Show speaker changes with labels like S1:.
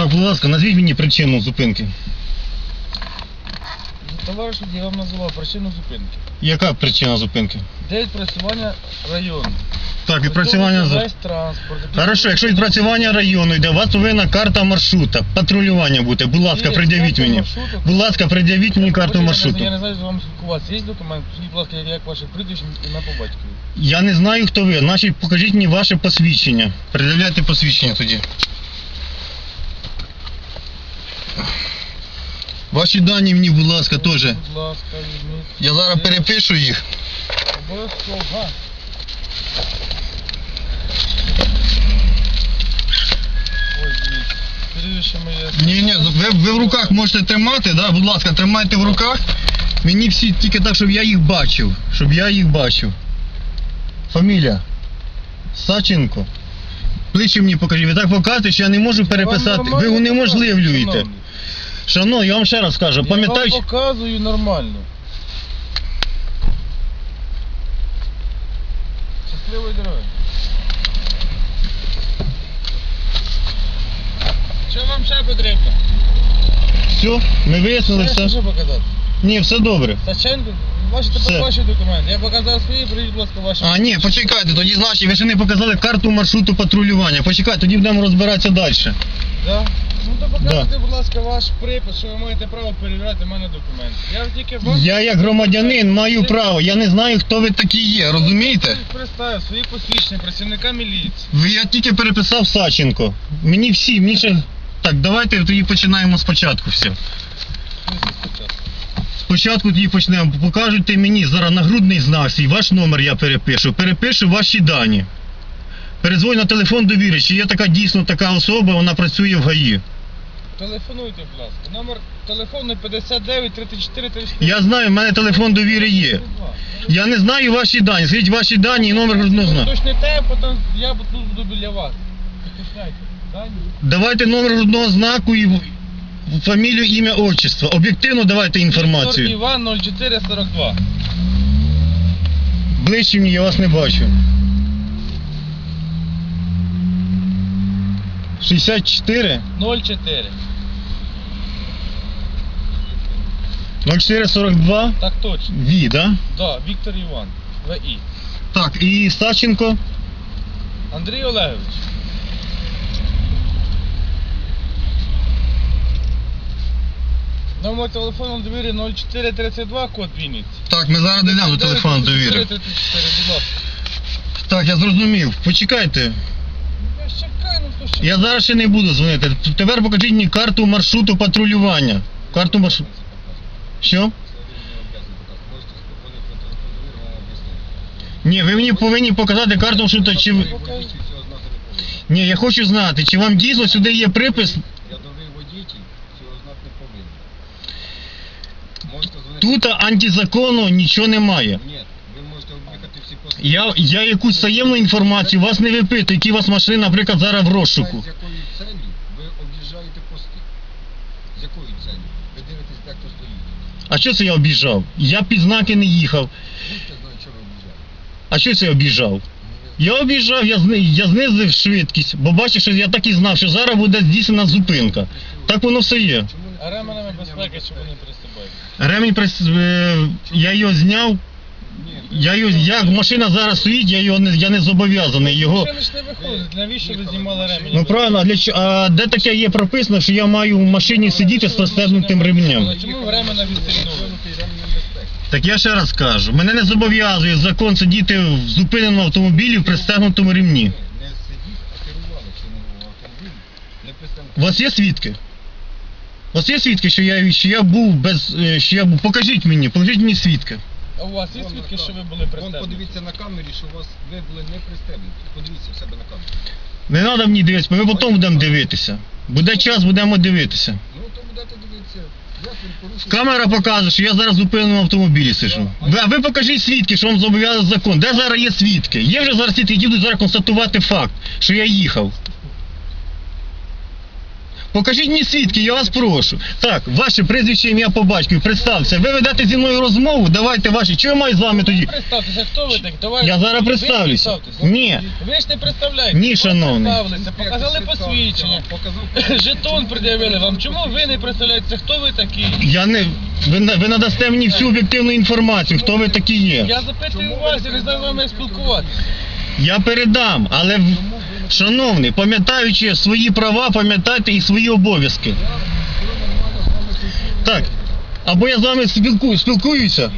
S1: Так, будь ласка, назвіть мені причину зупинки.
S2: Товариш, я вам назвав причину зупинки.
S1: Яка причина зупинки?
S2: Де відпрацювання району?
S1: Так, відпрацювання за.
S2: Весь транспорт.
S1: Хорошо, якщо відпрацювання району йде, у вас повинна карта маршрута, патрулювання бути. Будь ласка,
S2: Є,
S1: пред'явіть
S2: карта
S1: мені.
S2: маршруту.
S1: Будь ласка, пред'явіть мені карту
S2: Хочете,
S1: маршруту.
S2: Я не знаю, з вами спілкуватися. Є документ? Скажіть, будь ласка, як- ваше прізвище ім'я по батькові?
S1: Я не знаю, хто ви. Значить, покажіть мені ваше посвідчення. Пред'являйте посвідчення тоді. Ваші дані мені, будь ласка, теж.
S2: Будь ласка, візьміть.
S1: Я зараз перепишу їх.
S2: Обов'язково. Га. Ось, дивіться. Прізвище моє.
S1: Ні, ні, ви, ви в руках можете тримати, да? будь ласка, тримайте в руках. Мені всі тільки так, щоб я їх бачив. Щоб я їх бачив. Фамілія. Саченко. Плечі мені покажіть. Ви так показуєте, що я не можу переписати. Ви унеможливлюєте.
S2: шановний?
S1: Шановні, я вам ще раз кажу,
S2: Я
S1: пам'ятайте.
S2: вам показую нормально. Щасливої дороги. Що вам ще потрібно?
S1: Все, ми вияснили
S2: Ще
S1: все.
S2: що показати?
S1: Ні, все добре.
S2: Саченко, ваші
S1: Все.
S2: тепер ваші документи. Я показав свої, прийдіть, будь ласка, ваші.
S1: А, ні, почекайте, тоді значить, ви ще не показали карту маршруту патрулювання. Почекайте, тоді будемо розбиратися далі.
S2: Да? Ну то показуйте, будь ласка, ваш припис, що ви маєте право перевіряти в мене документи. Я тільки вам...
S1: Я як громадянин маю право. Я не знаю, хто ви такі є, розумієте?
S2: Представив свої посвідчення працівника міліції.
S1: Ви- Я тільки переписав Саченко. Мені всі, мені ще. Так, давайте тоді починаємо спочатку все.
S2: Спочатку?
S1: Спочатку тоді почнемо. Покажете мені зараз нагрудний знак свій, ваш номер я перепишу. Перепишу ваші дані. Перезвоню на телефон довіри, чи є така дійсно така особа, вона працює в ГАІ.
S2: Телефонуйте, будь ласка. Номер телефону 59 34 34.
S1: Я знаю, в мене телефон довіри є. Я не знаю ваші дані. Скажіть ваші дані і номер грудного знаку.
S2: Уточните, потім я тут буду біля вас. Уточняйте. Дані.
S1: Давайте номер грудного знаку і фамілію, ім'я, отчество. Об'єктивно давайте інформацію.
S2: Іван 0442.
S1: Ближче мені я вас не бачу. 64
S2: 04.
S1: 0442
S2: Так точно.
S1: Ві, да?
S2: Да, Віктор Іван. ВІ.
S1: Так, і Саченко.
S2: Андрій Олегович. Номер телефону довіри 0432, код Вінниці.
S1: Так, ми зараз дійдемо до телефону довіри.
S2: 34, будь ласка.
S1: Так, я зрозумів. Почекайте.
S2: Я?
S1: Я зараз ще не буду дзвонити. Тепер покажіть мені карту маршруту патрулювання. Карту маршруту. Що? Ні, ви мені повинні показати карту маршруту, чи ви. Ні, я хочу знати, чи вам дійсно сюди є припис.
S3: Рядовий водій цього знати не повинен. Можете дзвонити.
S1: Тут антизакону нічого немає.
S3: Ні, ви можете об'їхати всі пости.
S1: Я, я якусь таємну інформацію вас не випитую, які у вас машини, наприклад, зараз в розшуку.
S3: З якою целью ви об'їжджаєте пости? З якою целью? Ви дивитесь, де хто стоїть.
S1: А що це я обіжав? Я під знаки не їхав.
S3: Будьте знають, що ви об'їжджаєте.
S1: А що це я обіжав?
S3: Ну,
S1: Я обіжав, я, зни, я знизив швидкість, бо бачиш, що я так і знав, що зараз буде здійснена зупинка. Так воно все є.
S3: Чому не
S2: А ременами безпеки, щоб вони приступають.
S1: Ремінь прис- е, я його зняв. Я його, як машина зараз стоїть, я його не, я не зобов'язаний. Його.
S2: Ще ж не виходить, навіщо ви знімали ремені?
S1: Ну правильно, а для чо- а де таке є прописано, що я маю в машині сидіти з пристебнутим ремнем?
S2: Чому ви ремена відстрільнули?
S3: Звернутий ремнем.
S1: Так я ще раз кажу, мене не зобов'язує закон сидіти в зупиненому автомобілі в пристегнутому ремні.
S3: Не сидіть, а керували. Не пристебнути.
S1: У вас є свідки? У вас є свідки, що я, що я був без. е, Що я був. Покажіть мені, покажіть мені свідки.
S2: А у вас є
S3: Вон
S2: свідки,
S3: на
S2: що ви
S3: кам-
S2: були
S3: Вон
S2: пристебнуті?
S3: подивіться на камері, що у вас ви були не пристебнуті. Подивіться в себе на камері.
S1: Не треба мені дивитися, ми потім будемо дивитися. Буде час, будемо дивитися.
S3: Ну то будете дивитися, як він порушив.
S1: Камера показує, що я зараз в зупиненому автомобілі сижу. Ви, а ви покажіть свідки, що вам зобов'язує закон. Де зараз є свідки? Є вже зараз свідки, які будуть зараз констатувати факт, що я їхав. Покажіть мені свідки, я вас прошу. Так, ваше прізвище, ім'я по батькові, представся. Ви ведете зі мною розмову, давайте ваші. Чого я маю з вами тоді?
S2: Представтеся, хто ви так? Давай.
S1: Я зараз представлюся. Ні.
S2: Ви ж не представляєте.
S1: Ні, шановний.
S2: представилися, показали посвідчення. Жетон пред'явили вам. Чому ви не представляєте, хто ви такі?
S1: Я не. Ви, на- ви надасте мені всю об'єктивну інформацію, хто ви такі є.
S2: Я запитую вас, я не знаю з вами як спілкуватися.
S1: Я передам, але шановний, пам'ятаючи свої права, пам'ятайте і свої обов'язки. Так. Або я з вами спілкую, спілкуюся,